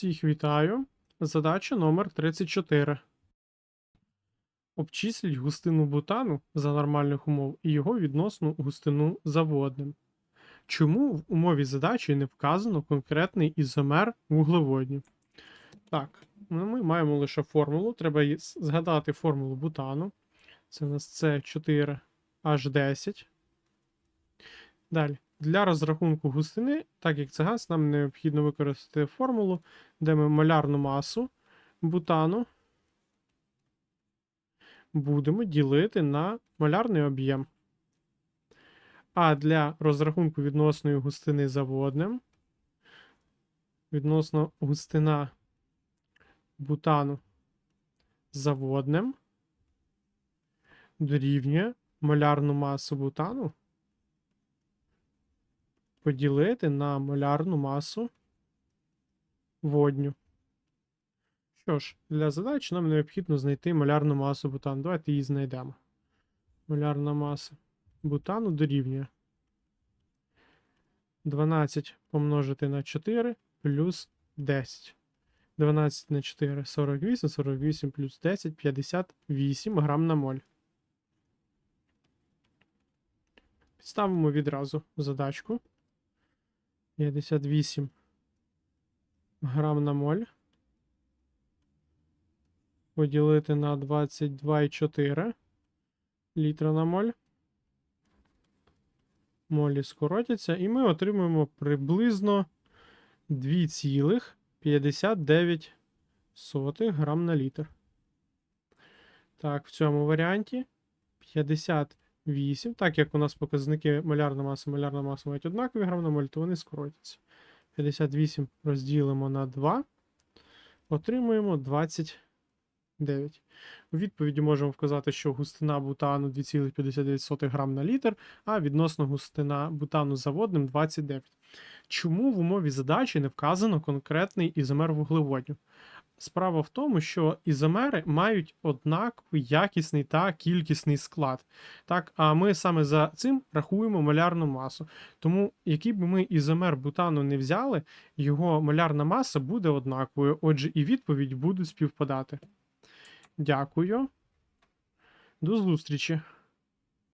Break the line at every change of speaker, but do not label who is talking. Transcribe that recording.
Всіх вітаю. Задача номер 34. Обчисліть густину бутану за нормальних умов і його відносну густину за водним. Чому в умові задачі не вказано конкретний ізомер вуглеводнів? Так, ну, ми маємо лише формулу. Треба згадати формулу бутану. Це у нас С4H10. Далі. Для розрахунку густини, так як це газ, нам необхідно використати формулу, де ми малярну масу бутану будемо ділити на малярний об'єм. А для розрахунку відносної густини за водним, відносно густина бутану за водним дорівнює малярну масу бутану поділити на молярну масу водню. Що ж, для задач нам необхідно знайти молярну масу бутану. Давайте її знайдемо. Молярна маса бутану дорівнює 12 помножити на 4 плюс 10. 12 на 4 48, 48 плюс 10 58 грам на моль. Підставимо відразу задачку. 58 грам на моль. Поділити на 22,4 літра на моль. Молі скоротяться, і ми отримуємо приблизно 2,59 грам на літр. Так, в цьому варіанті 58. Так як у нас показники малярна маса, малярна маса мають однакові грам на моль, то вони скоротяться. 58 розділимо на 2. Отримуємо 29. У відповіді можемо вказати, що густина бутану 2,59 грам на літр, а відносно густина бутану за водним 29. Чому в умові задачі не вказано конкретний ізомер вуглеводнів? Справа в тому, що ізомери мають однаковий якісний та кількісний склад. Так, а ми саме за цим рахуємо малярну масу. Тому, який би ми ізомер бутану не взяли, його малярна маса буде однаковою. Отже, і відповідь буде співпадати. Дякую. До зустрічі.